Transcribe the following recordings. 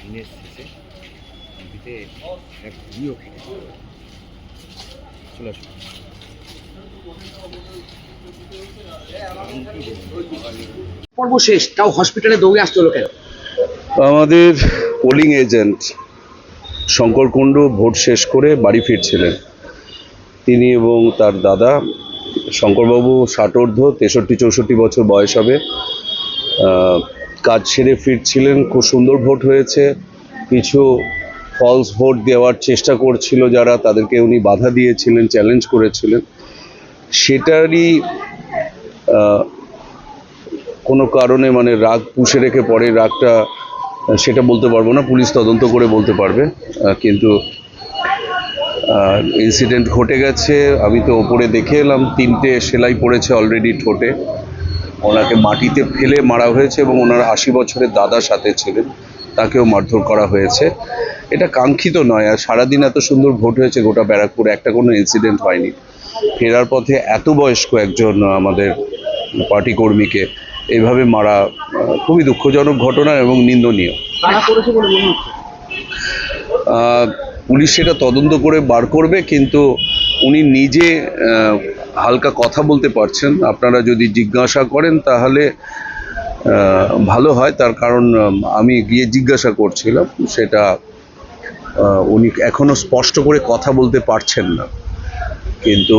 দিনের শেষে নদীতে এক ঘুড়িও চলে আসুন। পর্ব শেষ তাও হসপিটালে দৌড়ে আসতে হলো কেন? আমাদের polling agent Shankar Kundu vote শেষ করে বাড়ি ফিরছিলেন। তিনি এবং তার দাদা শঙ্করবাবু ষাটোর্ধ তেষট্টি চৌষট্টি বছর বয়স হবে। আহ, কাজ সেরে ফিরছিলেন, খুব সুন্দর ভোট হয়েছে। কিছু ফলস ভোট দেওয়ার চেষ্টা করছিল যারা, তাদেরকে উনি বাধা দিয়েছিলেন চ্যালেঞ্জ করেছিলেন। সেটারই কোনো কারণে মানে রাগ পুষে রেখে পরে রাগটা, সেটা বলতে পারব না, পুলিশ তদন্ত করে বলতে পারবে। কিন্তু ইনসিডেন্ট ঘটে গেছে, আমি তো ওপরে দেখে এলাম, তিনটে সেলাই পড়েছে অলরেডি ঠোঁটে। ওনাকে মাটিতে ফেলে মারা হয়েছে এবং ওনার আশি বছরের দাদা সাথে ছিলেন তাকেও মারধর করা হয়েছে। এটা কাঙ্ক্ষিত নয় আর সারাদিন এত সুন্দর ভোট হয়েছে গোটা ব্যারাকপুরে একটা কোনো ইনসিডেন্ট হয়নি। ফেরার পথে এত বয়স্ক একজন আমাদের পার্টি কর্মীকে এইভাবে মারা খুবই দুঃখজনক ঘটনা এবং নিন্দনীয়। পুলিশ সেটা তদন্ত করে বার করবে কিন্তু উনি নিজে হালকা কথা বলতে পারছেন। আপনারা যদি জিজ্ঞাসা করেন তাহলে ভালো হয়। তার কারণ আমি গিয়ে জিজ্ঞাসা করছিলাম। সেটা উনি এখনও স্পষ্ট করে কথা বলতে পারছেন না। কিন্তু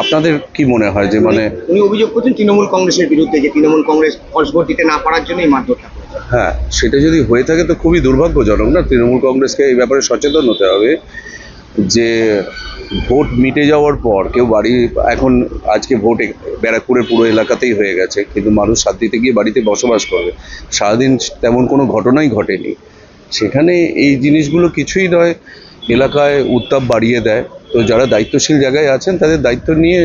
আপনাদের কি মনে হয় যে মানে উনি অভিযোগ করছেন তৃণমূল কংগ্রেসের বিরুদ্ধে যে তৃণমূল কংগ্রেস ফলস ভোট দিতে না পারার জন্যই মারধরটা হ্যাঁ সেটা যদি হয়ে থাকে তো খুবই দুর্ভাগ্যজনক না? তৃণমূল কংগ্রেসকে এই ব্যাপারে সচেতন হতে হবে। যে ভোট মিটে যাওয়ার পর কেউ বাড়ি এখন আজকে ভোট ব্যারাকপুরের পুরো এলাকাতেই হয়ে গেছে কিন্তু মানুষ শান্তিতে গিয়ে বাড়িতে বসবাস করবে। সারাদিন তেমন কোনো ঘটনাই ঘটেনি। সেখানে এই জিনিসগুলো কিছুই নয় এলাকায় উত্তাপ বাড়িয়ে দেয়। তো যারা দায়িত্বশীল জায়গায় আছেন তাদের দায়িত্ব নিয়ে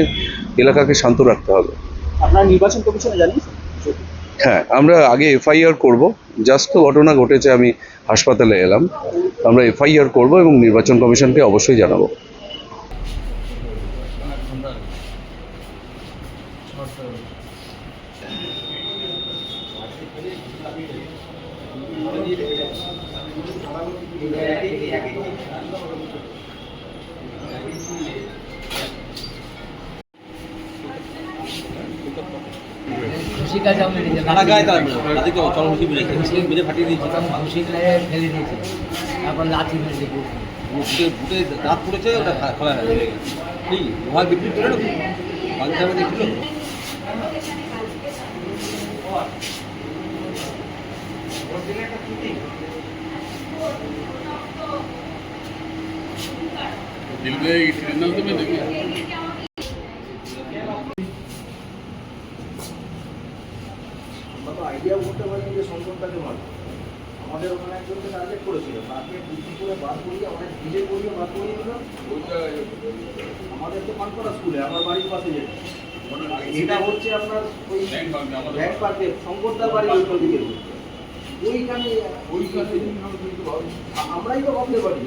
এলাকাকে শান্ত রাখতে হবে। আপনারা নির্বাচন কমিশনে জানেন হ্যাঁ আমরা আগে এফআইআর করব। জাস্ট তো ঘটনা ঘটেছে আমি হাসপাতালে এলাম। আমরা এফআইআর করব এবং নির্বাচন কমিশনকে অবশ্যই জানাব। ঘুষি গাছ আমি মেরে ফাটিয়ে দিয়েছে। মেরে ফেলে দিয়েছি। তারপর লাঠি মেরে দিয়েছি। বুকে দাঁত পড়েছে ওটা খোলা হয়ে গেছে। কি? লোহার বিক্রি করে নাকি? বাংলা সাহেব দেখছিল আইডিয়া করতে পারি যে সম্পদটাকে মারব আমাদের ওখানে একজনকে টার্গেট করেছিল। তাকে বুদ্ধি করে বার করিয়ে অনেক ভিজে করিয়ে বার করিয়ে দিলাম আমাদের তো পানপাড়া স্কুলে আমার বাড়ির পাশে যেটা। এটা হচ্ছে আপনার ওই ব্যাংক পার্কে শঙ্করদার বাড়ি। ওইখান দিকে। ওইখানে ওইখানে আমরাই তো ভাবতে পারি।